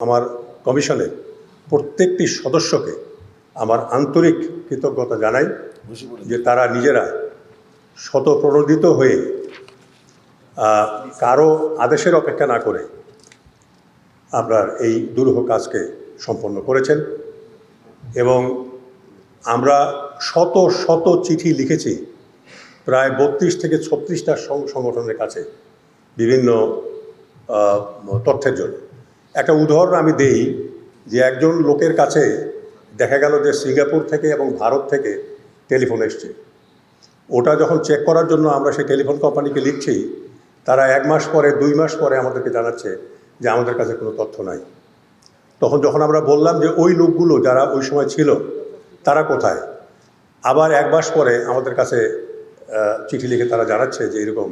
আমার কমিশনের প্রত্যেকটি সদস্যকে আমার আন্তরিক কৃতজ্ঞতা জানাই যে তারা নিজেরা শতপ্রণোদিত হয়ে কারও আদেশের অপেক্ষা না করে আপনার এই দুরূহ কাজকে সম্পন্ন করেছেন এবং আমরা শত শত চিঠি লিখেছি প্রায় বত্রিশ থেকে ছত্রিশটা সংগঠনের কাছে বিভিন্ন তথ্যের জন্য। একটা উদাহরণ আমি দেই যে একজন লোকের কাছে দেখা গেল যে সিঙ্গাপুর থেকে এবং ভারত থেকে টেলিফোন এসছে। ওটা যখন চেক করার জন্য আমরা সেই টেলিফোন কোম্পানিকে লিখছি, তারা এক মাস পরে, দুই মাস পরে আমাদেরকে জানাচ্ছে যে আমাদের কাছে কোনো তথ্য নাই। তখন যখন আমরা বললাম যে ওই লোকগুলো যারা ওই সময় ছিল, তারা কোথায়? আবার এক মাস পরে আমাদের কাছে চিঠি লিখে তারা জানাচ্ছে যে এরকম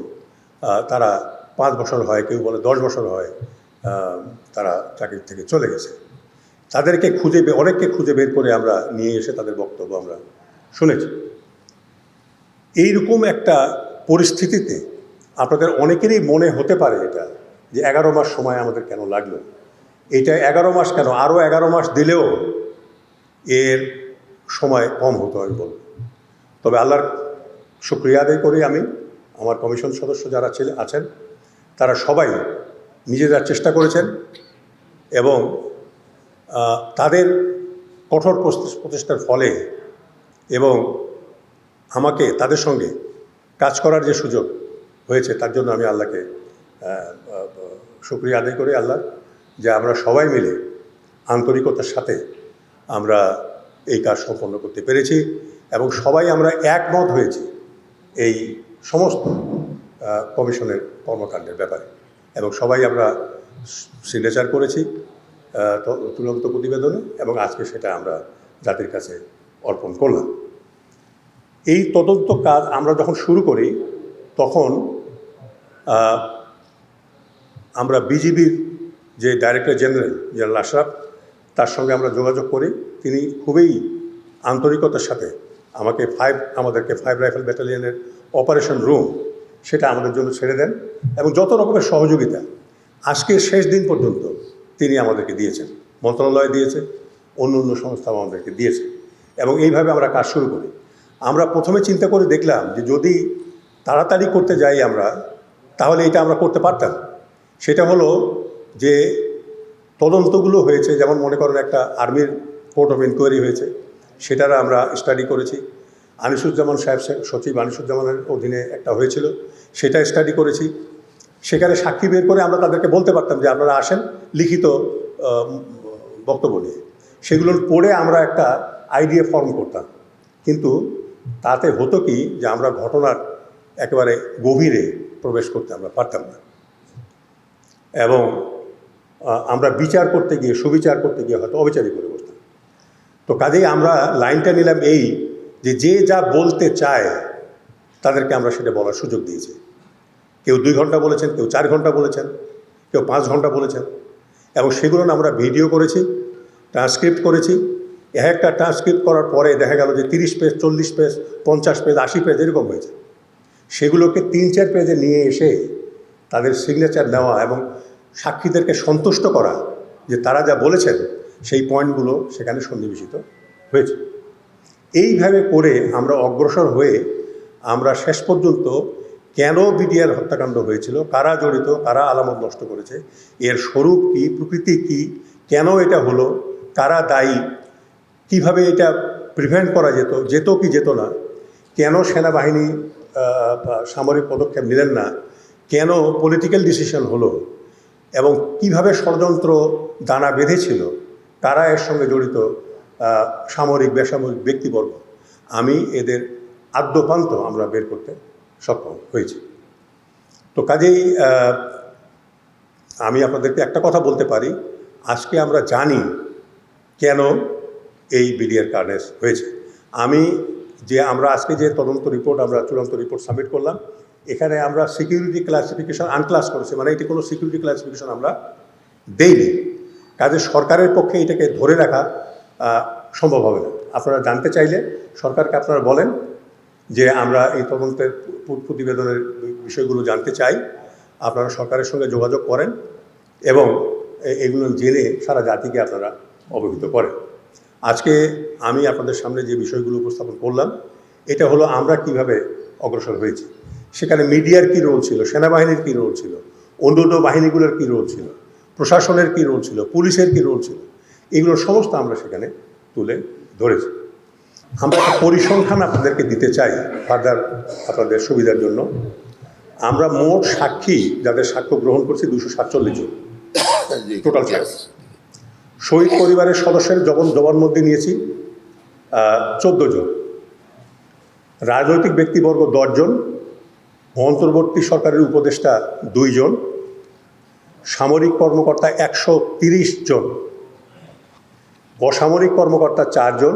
তারা পাঁচ বছর হয়, কেউ বলে দশ বছর হয়। তারা চাকরি থেকে চলে গেছে। তাদেরকে খুঁজে অনেককে খুঁজে বের করে আমরা নিয়ে এসে তাদের বক্তব্য আমরা শুনেছি। এইরকম একটা পরিস্থিতিতে আপনাদের অনেকেরই মনে হতে পারে এটা, যে এগারো মাস সময় আমাদের কেন লাগল? এটা এগারো মাস কেন? আরও এগারো মাস দিলেও এর সময় কম হতো আমি বলব। তবে আল্লাহর শুক্রিয়া আদায় করি আমি। আমার কমিশন সদস্য যারা ছিল, আছেন, তারা সবাই নিজেরা চেষ্টা করেছেন এবং তাদের কঠোর প্রচেষ- প্রচেষ্টার ফলে এবং আমাকে, তাদের সঙ্গে কাজ করার যে সুযোগ হয়েছে তার জন্য আমি আল্লাহকে শুক্রিয়া আদায় করি আল্লাহ, যে আমরা সবাই মিলে আন্তরিকতার সাথে আমরা এই কাজ সম্পন্ন করতে পেরেছি এবং সবাই আমরা একমত হয়েছি এই সমস্ত কমিশনের কর্মকাণ্ডের ব্যাপারে। এবং সবাই আমরা সিগনেচার করেছি তুলন্ত প্রতিবেদনে এবং আজকে সেটা আমরা জাতির কাছে অর্পণ করলাম। এই তদন্ত কাজ আমরা যখন শুরু করি, তখন আমরা বিজিবির যে ডাইরেক্টর জেনারেল জেনারেল আশরাফ তার সঙ্গে আমরা যোগাযোগ করি। তিনি খুবই আন্তরিকতার সাথে আমাকে ফাইভ আমাদেরকে ফাইভ রাইফেল ব্যাটালিয়নের অপারেশন রুম সেটা আমাদের জন্য ছেড়ে দেন এবং যত রকমের সহযোগিতা আজকে শেষ দিন পর্যন্ত তিনি আমাদেরকে দিয়েছেন। মন্ত্রণালয় দিয়েছে, অন্য অন্য সংস্থাও আমাদেরকে দিয়েছে এবং এইভাবে আমরা কাজ শুরু করি। আমরা প্রথমে চিন্তা করে দেখলাম যে যদি তাড়াতাড়ি করতে যাই আমরা, তাহলে এটা আমরা করতে পারতাম। সেটা হলো যে তদন্তগুলো হয়েছে, যেমন মনে করেন একটা আর্মির কোর্ট অফ ইনকোয়ারি হয়েছে, সেটার আমরা স্টাডি করেছি। আনিসুজ্জামান সাহেব সচিব আনিসুজ্জামানের অধীনে একটা হয়েছিল। সেটা স্টাডি করেছি। সেখানে সাক্ষী বের করে আমরা তাদেরকে বলতে পারতাম যে আপনারা আসেন লিখিত বক্তব্য নিয়ে। সেগুলো পড়ে আমরা একটা আইডিয়া ফর্ম করতাম। কিন্তু তাতে হতো কি যে আমরা ঘটনার একেবারে গভীরে প্রবেশ করতে আমরা পারতাম না। এবং আমরা বিচার করতে গিয়ে, সুবিচার করতে গিয়ে হয়তো অবিচারই করে বসতাম। তো কাজেই আমরা লাইনটা নিলাম এই যে যে যা বলতে চায়, তাদেরকে আমরা সেটা বলার সুযোগ দিয়েছি। কেউ দুই ঘণ্টা বলেছেন, কেউ চার ঘণ্টা বলেছেন, কেউ পাঁচ ঘণ্টা বলেছেন এবং সেগুলো আমরা ভিডিও করেছি ট্রান্সক্রিপ্ট করেছি। এক একটা ট্রান্সক্রিপ্ট করার পরে দেখা গেল যে তিরিশ পেজ, চল্লিশ পেজ, পঞ্চাশ পেজ, আশি পেজ এরকম হয়েছে। সেগুলোকে তিন চার পেজে নিয়ে এসে তাদের সিগনেচার নেওয়া এবং সাক্ষীদেরকে সন্তুষ্ট করা যে তারা যা বলেছেন, সেই পয়েন্টগুলো সেখানে সন্নিবেশিত হয়েছে। এইভাবে করে আমরা অগ্রসর হয়ে আমরা শেষ পর্যন্ত কেন বিডিআর হত্যাকাণ্ড হয়েছিল, কারা জড়িত, কারা আলামত নষ্ট করেছে, এর স্বরূপ কী, প্রকৃতি কী, কেন এটা হলো, কারা দায়ী, কীভাবে এটা প্রিভেন্ট করা যেত যেত কি যেত না, কেন সেনাবাহিনী সামরিক পদক্ষেপ নিলেন না, কেন পলিটিক্যাল ডিসিশন হলো, এবং কীভাবে ষড়যন্ত্র দানা বেঁধেছিল, কারা এর সঙ্গে জড়িত সামরিক, বেসামরিক ব্যক্তিবর্গ। আমি এদের আদ্যপান্ত আমরা বের করতে সক্ষম হয়েছি। তো কাজেই আমি আপনাদেরকে একটা কথা বলতে পারি। আজকে আমরা জানি কেন এই বিডিআর কার্নেস হয়েছে। আমি যে, আমরা আজকে যে তদন্ত রিপোর্ট, আমরা চূড়ান্ত রিপোর্ট সাবমিট করলাম, এখানে আমরা সিকিউরিটি ক্লাসিফিকেশন আনক্লাস করেছি। মানে এটি কোনো সিকিউরিটি ক্লাসিফিকেশন আমরা দেইনি। কাজে সরকারের পক্ষে এটাকে ধরে রাখা সম্ভব হবে না। আপনারা জানতে চাইলে সরকারকে আপনারা বলেন যে আমরা এই তদন্তের প্রতিবেদনের বিষয়গুলো জানতে চাই। আপনারা সরকারের সঙ্গে যোগাযোগ করেন এবং এগুলো জেনে সারা জাতিকে আপনারা অবহিত করেন। আজকে আমি আপনাদের সামনে যে বিষয়গুলো উপস্থাপন করলাম, এটা হলো আমরা কীভাবে অগ্রসর হয়েছি। সেখানে মিডিয়ার কী রোল ছিল, সেনাবাহিনীর কী রোল ছিল অন্য অন্য বাহিনীগুলোর কী রোল ছিল, প্রশাসনের কী রোল ছিল, পুলিশের কী রোল ছিল এগুলো সমস্ত আমরা সেখানে তুলে ধরেছি। আমরা একটা পরিসংখ্যান আপনাদেরকে দিতে চাই ফার্দার আপনাদের সুবিধার জন্য। আমরা মোট সাক্ষী যাদের সাক্ষ্য গ্রহণ করছি দুশো সাতচল্লিশ জন। টোটাল শহীদ পরিবারের সদস্যের জবন জবানবন্দি নিয়েছি চোদ্দ জন। রাজনৈতিক ব্যক্তিবর্গ দশজন অন্তর্বর্তী সরকারের উপদেষ্টা দুইজন সামরিক কর্মকর্তা একশো তিরিশ জন। অসামরিক কর্মকর্তা চারজন,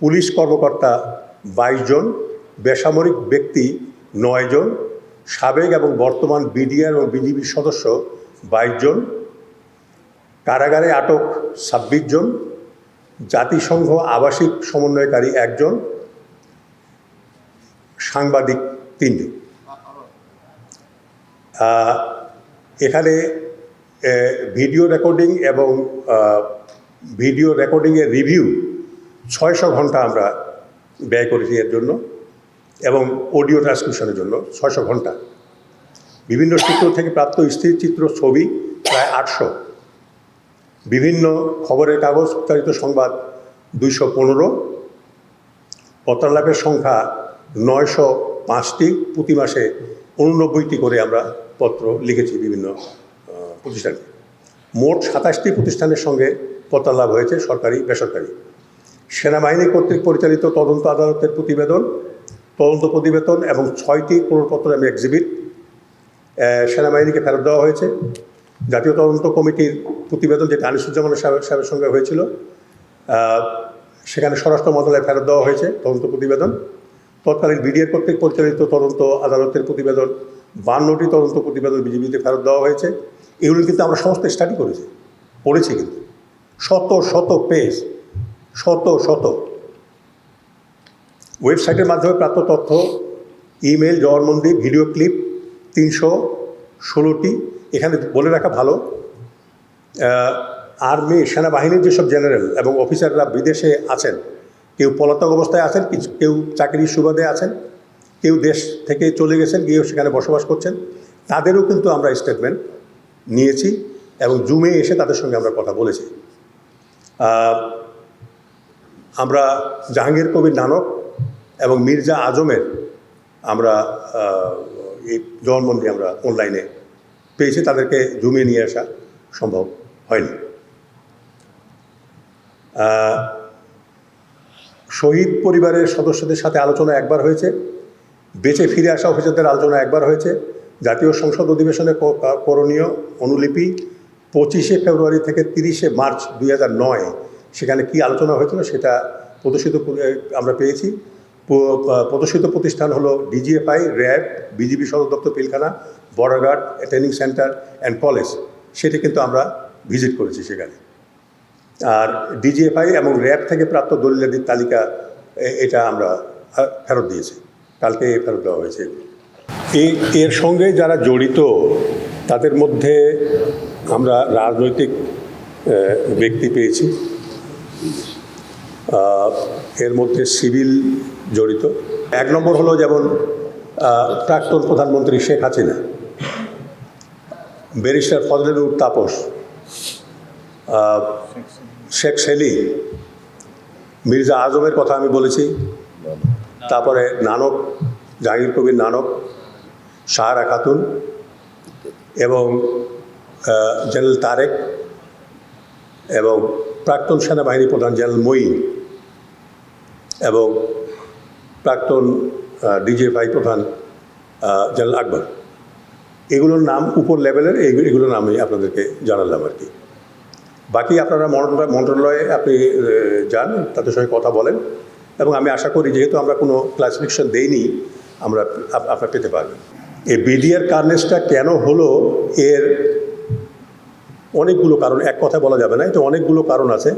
পুলিশ কর্মকর্তা বাইশ জন বেসামরিক ব্যক্তি নয় জন সাবেক এবং বর্তমান বিডিআর ও বিজিবির সদস্য বাইশ জন কারাগারে আটক ছাব্বিশ জন জাতিসংঘ আবাসিক সমন্বয়কারী একজন, সাংবাদিক তিনজন। এখানে ভিডিও রেকর্ডিং এবং ভিডিও রেকর্ডিংয়ের রিভিউ ছয়শো ঘণ্টা আমরা ব্যয় করেছি এর জন্য এবং অডিও ট্রান্সক্রিপশনের জন্য ছয়শো ঘণ্টা। বিভিন্ন সূত্র থেকে প্রাপ্ত স্থির চিত্র ছবি প্রায় আটশো। বিভিন্ন খবরের কাগজ, প্রচারিত সংবাদ দুইশো পনেরো। পত্রালাপের সংখ্যা নয়শো পাঁচটি। প্রতি মাসে উননব্বইটি করে আমরা পত্র লিখেছি বিভিন্ন প্রতিষ্ঠানে। মোট সাতাশটি প্রতিষ্ঠানের সঙ্গে পত্রালাভ হয়েছে সরকারি, বেসরকারি। সেনাবাহিনী কর্তৃক পরিচালিত তদন্ত আদালতের প্রতিবেদন, তদন্ত প্রতিবেদন এবং ছয়টি প্রমাণপত্র আমি এক্সিবিট সেনাবাহিনীকে ফেরত দেওয়া হয়েছে। জাতীয় তদন্ত কমিটির প্রতিবেদন যেটা আনিসুজ্জামান সাহেব, সাহেবের সঙ্গে হয়েছিল সেখানে স্বরাষ্ট্র মন্ত্রণালয়ে ফেরত দেওয়া হয়েছে তদন্ত প্রতিবেদন। তৎকালীন বিডিএর কর্তৃক পরিচালিত তদন্ত আদালতের প্রতিবেদন, বান্নটি তদন্ত প্রতিবেদন বিজেপিতে ফেরত দেওয়া হয়েছে। এগুলো কিন্তু আমরা সমস্ত স্টাডি করেছি, পড়েছি কিন্তু। শত শত পেজ, শত শত। ওয়েবসাইটের মাধ্যমে প্রাপ্ত তথ্য, ইমেল, জবানবন্দি, ভিডিও ক্লিপ তিনশো ষোলোটি, এখানে বলে রাখা ভালো। আর্মি, সেনাবাহিনীর যেসব জেনারেল এবং অফিসাররা বিদেশে আছেন, কেউ পলাতক অবস্থায় আছেন, কিছু, কেউ চাকরির সুবাদে আছেন, কেউ দেশ থেকে চলে গেছেন, গিয়েও সেখানে বসবাস করছেন, তাদেরও কিন্তু আমরা স্টেটমেন্ট নিয়েছি এবং জুমে এসে তাদের সঙ্গে আমরা কথা বলেছি। আমরা জাহাঙ্গীর কবির নানক এবং মির্জা আজমের আমরা এই জবানবন্দি আমরা অনলাইনে পেয়েছি। তাদেরকে জমিয়ে নিয়ে আসা সম্ভব হয়নি। শহীদ পরিবারের সদস্যদের সাথে আলোচনা একবার হয়েছে। বেঁচে ফিরে আসা অফিসারদের আলোচনা একবার হয়েছে। জাতীয় সংসদ অধিবেশনে করণীয় অনুলিপি পঁচিশে ফেব্রুয়ারি থেকে তিরিশে মার্চ দুই নয়, সেখানে কি আলোচনা হয়েছিল সেটা প্রদর্শিত আমরা পেয়েছি। প্রদর্শিত প্রতিষ্ঠান হলো ডিজিএফআই, র্যাব, বিজিবি সদর দপ্তর, Pilkhana, border guard training centre and college. সেটা কিন্তু আমরা ভিজিট করেছি সেখানে। আর ডিজিএফআই এবং র্যাব থেকে প্রাপ্ত দলিলাদির তালিকা এটা আমরা ফেরত দিয়েছি। কালকে ফেরত দেওয়া হয়েছে। এর সঙ্গে যারা জড়িত, তাদের মধ্যে আমরা রাজনৈতিক ব্যক্তি পেয়েছি। এর মধ্যে সিভিল জড়িত। এক নম্বর হলো যেমন প্রাক্তন প্রধানমন্ত্রী শেখ হাসিনা, ব্যারিস্টার ফজলেনুর তাপস শেখ সেলি মির্জা আজমের কথা আমি বলেছি, তারপরে নানক, জাহাঙ্গীর কবির নানক সাহারা খাতুন এবং জেনারেল তারেক এবং প্রাক্তন সেনাবাহিনী প্রধান জেনারেল মঈন এবং প্রাক্তন ডিজিএফআই প্রধান আহ, জেনারেল আকবর। এগুলোর নাম উপর লেভেলের এগু- এগুলোর নাম আমি আপনাদেরকে জানালাম আর কি। বাকি আপনারা মন্ত্রণালয় মন্ত্রণালয়ে আপনি যান তাদের সঙ্গে কথা বলেন এবং আমি আশা করি যেহেতু আমরা কোনো ক্লাসিফিকেশন দেইনি আমরা আপ- আপনারা পেতে পারবেন। এই বিডিআর কার্নেসটা কেন হলো এর অনেকগুলো কারণ এক কথা বলা যাবে না এটা অনেকগুলো কারণ আছে।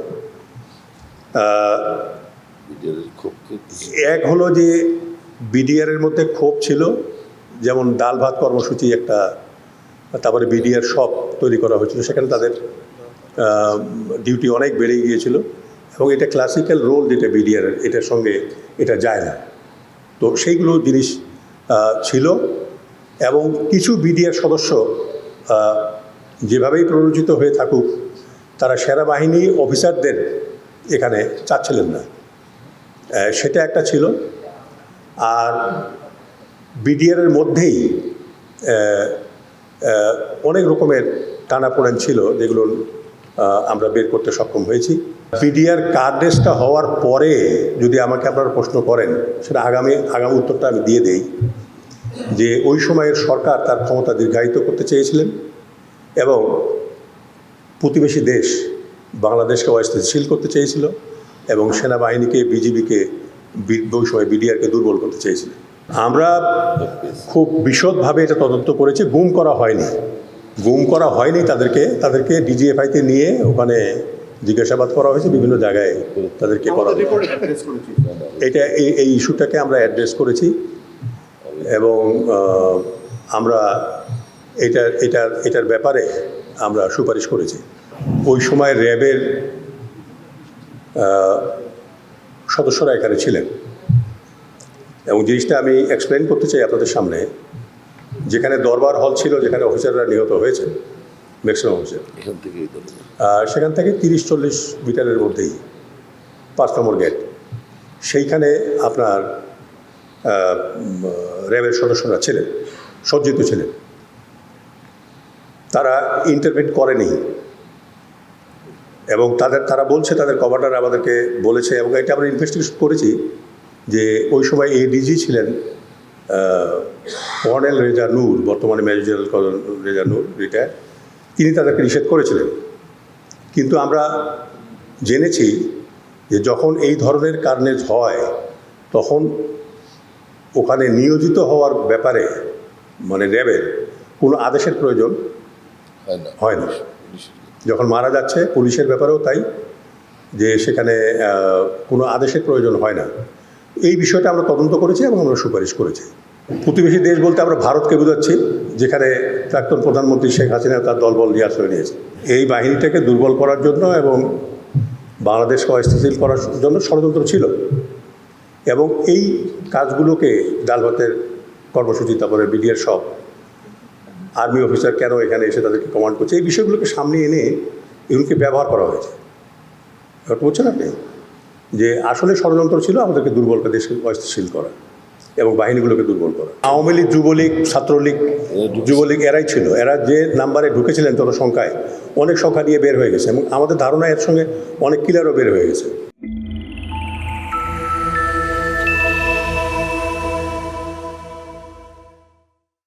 এক হলো যে বিডিআরের মধ্যে ক্ষোভ ছিল যেমন ডাল ভাত কর্মসূচি একটা তারপরে বিডিআর শপ তৈরি করা হয়েছিল সেখানে তাদের ডিউটি অনেক বেড়ে গিয়েছিল এবং এটা ক্লাসিক্যাল রোল যেটা বিডিআর এটার সঙ্গে এটা যায় না। তো সেইগুলো জিনিস ছিল এবং কিছু বিডিআর সদস্য যেভাবেই প্ররোচিত হয়ে থাকুক, তারা সেনাবাহিনী অফিসারদের এখানে চাচ্ছিলেন না। সেটা একটা ছিল। আর বিডিআরের মধ্যেই অনেক রকমের টানাপোড়েন ছিল যেগুলো আমরা বের করতে সক্ষম হয়েছি। বিডিআর কার্ডেসটা হওয়ার পরে যদি আমাকে আপনারা প্রশ্ন করেন, সেটা আগামী আগামী উত্তরটা আমি দিয়ে দেই যে ওই সময়ের সরকার তার ক্ষমতা দীর্ঘায়িত করতে চেয়েছিলেন। এবং প্রতিবেশী দেশ বাংলাদেশকে অস্থিতিশীল করতে চেয়েছিল এবং সেনাবাহিনীকে বিজিবিকে ওই সময় বিডিআরকে দুর্বল করতে চেয়েছিলেন আমরা খুব বিশদভাবে এটা তদন্ত করেছি গুম করা হয়নি। গুম করা হয়নি তাদেরকে তাদেরকে ডিজিএফআইতে নিয়ে ওখানে জিজ্ঞাসাবাদ করা হয়েছে বিভিন্ন জায়গায় তাদেরকে করা এটা এই এই ইস্যুটাকে আমরা অ্যাড্রেস করেছি এবং আমরা এটা এটার এটার ব্যাপারে আমরা সুপারিশ করেছি। ওই সময় র্যাবের সদস্যরা এখানে ছিলেন। এবং জিনিসটা আমি এক্সপ্লেন করতে চাই আপনাদের সামনে। যেখানে দরবার হল ছিল যেখানে অফিসাররা নিহত হয়েছে ম্যাক্সিমাম অফিসার সেখান থেকে তিরিশ চল্লিশ মিটারের মধ্যেই পাঁচ নম্বর গেট সেইখানে আপনার র্যাবের সদস্যরা ছিলেন সজ্জিত ছিলেন। তারা ইন্টারভেন করেনি। এবং তাদের, তারা বলছে, তাদের কমান্ডার আমাদেরকে বলেছে, এবং এটা আমরা ইনভেস্টিগেশন করেছি যে ওই সময় এডিজি ছিলেন কর্নেল রেজা নূর, বর্তমানে major general colonel Reza Noor, retire, তিনি তাদেরকে নিষেধ করেছিলেন। কিন্তু আমরা জেনেছি যে যখন এই ধরনের কার্নেজ হয়, তখন ওখানে নিয়োজিত হওয়ার ব্যাপারে মানে র্যাবের কোনো আদেশের প্রয়োজন হয় না। যখন মারা যাচ্ছে পুলিশের ব্যাপারেও তাই যে সেখানে কোনো আদেশের প্রয়োজন হয় না। এই বিষয়টা আমরা তদন্ত করেছি এবং আমরা সুপারিশ করেছি। প্রতিবেশী দেশ বলতে আমরা ভারতকে বোঝাচ্ছি যেখানে প্রাক্তন প্রধানমন্ত্রী শেখ হাসিনা তার দলবল নিয়ে আশ্রয় নিয়েছে। এই বাহিনীটাকে দুর্বল করার জন্য এবং বাংলাদেশকে অস্থিতিশীল করার জন্য ষড়যন্ত্র ছিল। এবং এই কাজগুলোকে ডাল ভাতের কর্মসূচি তারপরে বিডিআর সব আর্মি অফিসার কেন এখানে এসে তাদেরকে কমান্ড করছে? এই বিষয়গুলোকে সামনে এনে এগুলোকে ব্যবহার করা হয়েছে। ব্যাপারটা বুঝছেন আপনি যে আসলে ষড়যন্ত্র ছিল আমাদেরকে দুর্বল করে দেশকে অস্থিতিশীল করা এবং বাহিনীগুলোকে দুর্বল করা। আওয়ামী লীগ, যুবলীগ, ছাত্রলীগ, যুবলীগ এরাই ছিল। এরা যে নাম্বারে ঢুকেছিলেন তত সংখ্যায় অনেক সংখ্যা নিয়ে বের হয়ে গেছে এবং আমাদের ধারণা এর সঙ্গে অনেক কিলারও বের হয়ে গেছে।